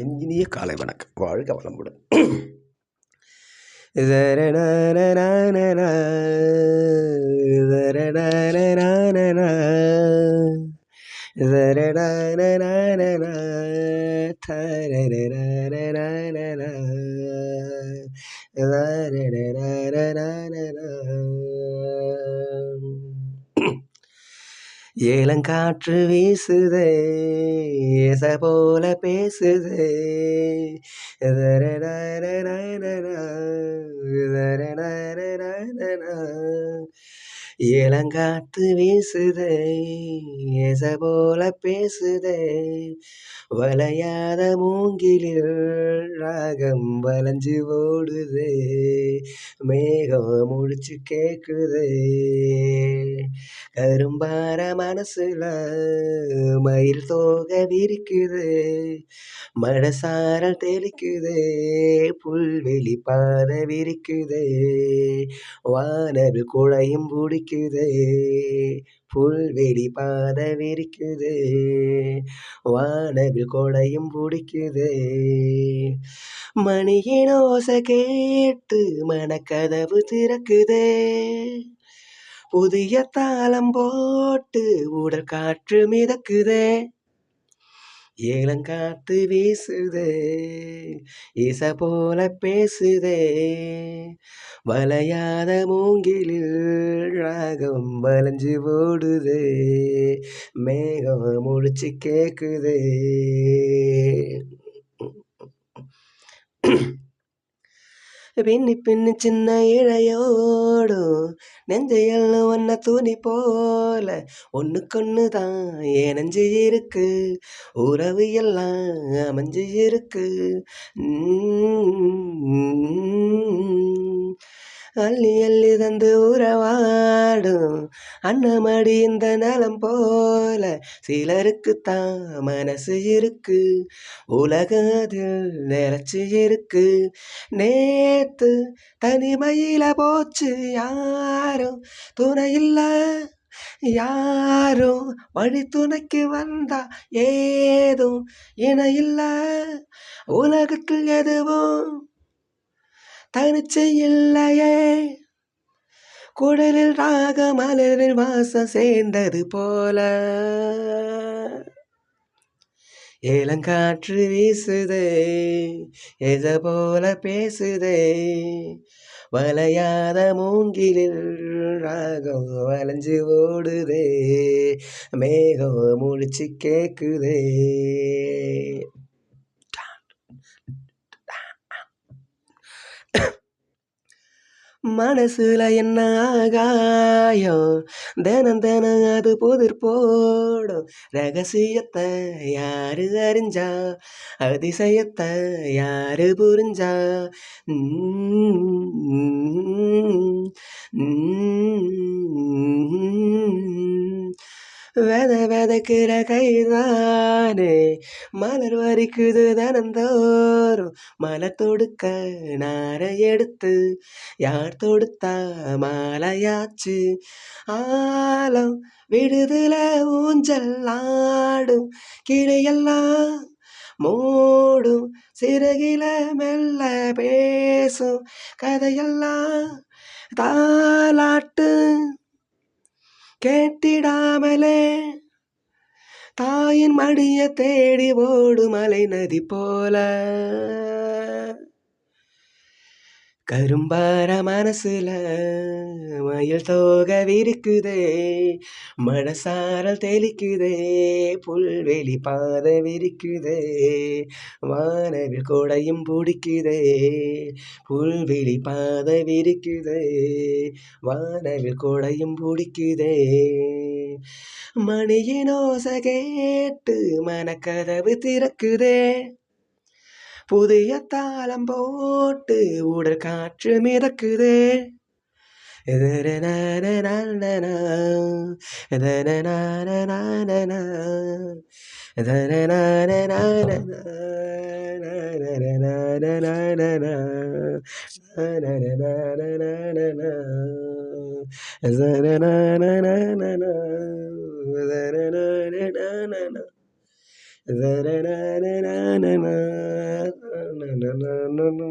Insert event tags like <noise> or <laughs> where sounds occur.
இனிய காலை வணக்கம். வாழ்க வளமுடன். <laughs> ஏலங்காற்று வீசுதே ஏச போல பேசுதே இளங்காத்து வீசுதே ஏச போல பேசுதே. வளையாத மூங்கிலில் ராகம் வளைஞ்சு ஓடுதே மேகம் முடிச்சு கேக்குதே. கரும்பார மனசுல மயில் தோக விரிக்குது மடசாரல் தெளிக்குதே புல்வெளி பாத விரிக்குதே. வானவில் குழையும் பிடிக்கும் விரிக்குதே புல்வெளி பாத விரிக்குதே வானவில் கொடையும் பிடிக்குதே. மணியின் ஓசை கேட்டு மனக்கதவு திறக்குதே. புதிய தாளம் போட்டு உடல் காற்று மிதக்குதே. ஏலங்காத்து வீசுதே இச போல பேசுதே. வளையாத மூங்கிலில் ராகம் வளைஞ்சு ஓடுதே மேகம் முடிச்சு கேக்குதே. பின்னி பின்னி சின்ன இழையோடு நெஞ்சையெல்லாம் ஒன்ன துணி போல ஒன்றுக்கொன்று தான் என் நெஞ்சு இருக்கு. உறவு எல்லாம் அமைஞ்சு இருக்கு. அள்ளி அள்ளி தந்து உறவாடும் அன்னமடி இந்த நலம் போல சிலருக்கு தான் மனசு இருக்கு. உலகம் அதில் நிலச்சி இருக்கு. நேத்து தனிமையில போச்சு யாரும். துணை இல்ல யாரும். வழி துணைக்கு வந்தா ஏதும் இணையில்ல. உலகத்தில் எதுவும் தனிச்சு இல்லையே. குடலில் ராக மலரில் வாசம் சேர்ந்தது போல. ஏலங்காற்று வீசுதே எத போல பேசுதே? வளையாத மூங்கிலில் ராகம் வளைஞ்சு ஓடுதே மேகம் முடிச்சு கேக்குதே. மனசுல என்ன ஆகாயம் தினம் தினம் அது புதிர் போடும். ரகசியத்தை யாரு அறிஞ்சா? அதிசயத்தை யாரு புரிஞ்சா? வெத வெதக்கிற கைதானே மலர் வரிக்குது தனந்தோறும். மலர் தொடுக்க நாரை எடுத்து யார் தொடுத்தா மாலையாச்சு? ஆலம் விடுதல ஊஞ்சல் ஆடும் கிளையெல்லாம் மூடும். சிறகில மெல்ல பேசும் கதையெல்லாம் தாலாட்டு கேட்டிடாமலே. தாயின் மடிய தேடி ஓடு மலை நதி போல. கரும்பார மனசுல மயில் தோக விரிக்குதே மனசாரல் தெளிக்குதே புல்வெளி பாத விரிக்குதே வானவில் கொடையும் பிடிக்குதே புல்வெளி பாத விரிக்குதே வானவில் கொடையும் பிடிக்குதே. மணியின் ஓசை கேட்டு மனக்கதவு திறக்குதே. புதிய தாளம் போட்டு உடல் காற்று மிதக்குதே. na na na.